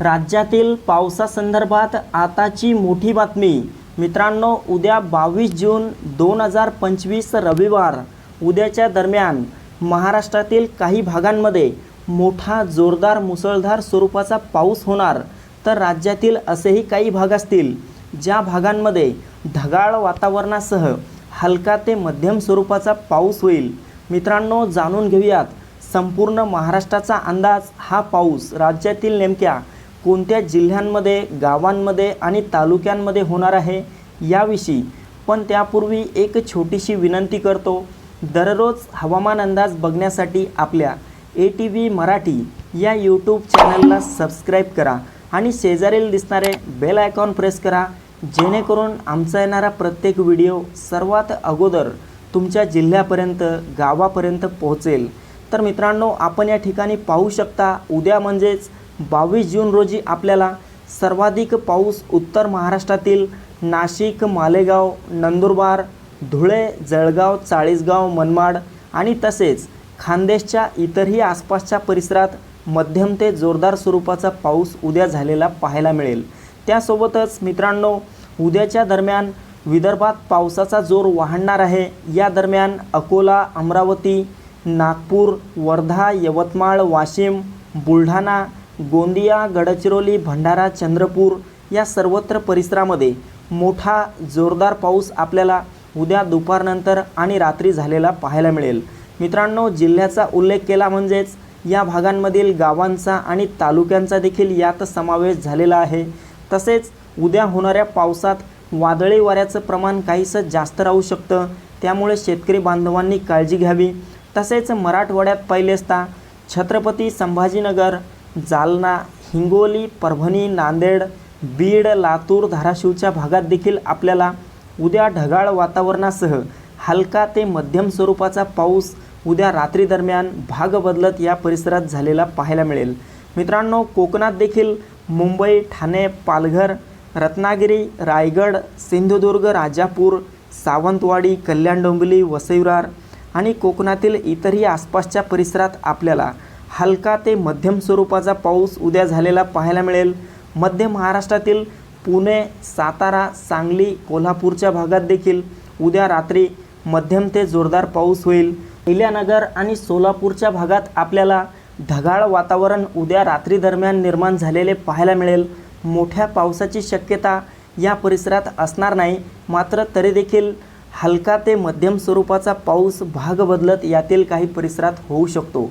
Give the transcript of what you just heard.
राज्यातील पावसासंदर्भात आताची मोठी बातमी. मित्रांनो उद्या बावीस जून दोन हजार पंचवीस रविवार. उद्याच्या दरम्यान महाराष्ट्रातील काही भागांमध्ये मोठा जोरदार मुसळधार स्वरूपाचा पाऊस होणार. तर राज्यातील असेही काही भाग असतील ज्या भागांमध्ये ढगाळ वातावरणासह हलका ते मध्यम स्वरूपाचा पाऊस होईल. मित्रांनो जाणून घेऊयात. संपूर्ण महाराष्ट्राचा अंदाज हा पाऊस राज्यातील नेमक्या कोणत्या जिल्ह्यांमध्ये गावांमध्ये आणि तालुक्यांमध्ये होणार आहे याविषयी पण त्यापूर्वी एक छोटीशी विनंती करतो. दररोज हवामान अंदाज बघण्यासाठी आपल्या ए टी व्ही मराठी या यूट्यूब चॅनलला सबस्क्राईब करा आणि शेजारील दिसणारे बेल आयकॉन प्रेस करा जेणेकरून आमचा येणारा प्रत्येक व्हिडिओ सर्वात अगोदर तुमच्या जिल्ह्यापर्यंत गावापर्यंत पोहोचेल. तर मित्रांनो आपण या ठिकाणी पाहू शकता उद्या म्हणजेच बावीस जून रोजी आपल्याला सर्वाधिक पाऊस उत्तर महाराष्ट्रातील नाशिक मालेगाव नंदुरबार धुळे जळगाव चाळीसगाव मनमाड आणि तसेच खानदेशच्या इतरही आसपासच्या परिसरात मध्यम ते जोरदार स्वरूपाचा पाऊस उद्या झालेला पाहायला मिळेल. त्यासोबतच मित्रांनो उद्याच्या दरम्यान विदर्भात पावसाचा जोर वाढणार आहे. या दरम्यान अकोला अमरावती नागपूर वर्धा यवतमाळ वाशिम बुलढाणा गोंदिया गडचिरोली भंडारा चंद्रपूर या सर्वत्र परिसरामध्ये मोठा जोरदार पाऊस आपल्याला उद्या दुपारनंतर आणि रात्री झालेला पाहायला मिळेल. मित्रांनो जिल्ह्याचा उल्लेख केला म्हणजेच या भागांमधील गावांचा आणि तालुक्यांचा देखील यात समावेश झालेला आहे. तसेच उद्या होणाऱ्या पावसात वादळी वाऱ्याचं प्रमाण काहीसं जास्त राहू शकतं. त्यामुळे शेतकरी बांधवांनी काळजी घ्यावी. तसेच मराठवाड्यात पाहिले असता छत्रपती संभाजीनगर जालना हिंगोली परभणी नांदेड बीड लातूर धाराशिवच्या भागात देखील आपल्याला उद्या ढगाळ वातावरणासह हलका ते मध्यम स्वरूपाचा पाऊस उद्या रात्री दरम्यान भाग बदलत या परिसरात झालेला पाहायला मिळेल. मित्रांनो कोकणात देखील मुंबई ठाणे पालघर रत्नागिरी रायगड सिंधुदुर्ग राजापूर सावंतवाडी कल्याण डोंबिवली वसईरार आणि कोकणातील इतरही आसपासच्या परिसरात आपल्याला हलका ते मध्यम स्वरूपाचा पाऊस उद्या झालेला पाहायला मिळेल. मध्य महाराष्ट्रातील पुणे सातारा सांगली कोल्हापूरच्या भागात देखील उद्या रात्री मध्यम ते जोरदार पाऊस होईल. अहिल्यानगर आणि सोलापूरच्या भागात आपल्याला ढगाळ वातावरण उद्या रात्री दरम्यान निर्माण झालेले पाहायला मिळेल. मोठ्या पावसाची शक्यता या परिसरात असणार नाही. मात्र तरी देखील हलका ते मध्यम स्वरूपाचा पाऊस भाग बदलत यातील काही परिसरात होऊ शकतो.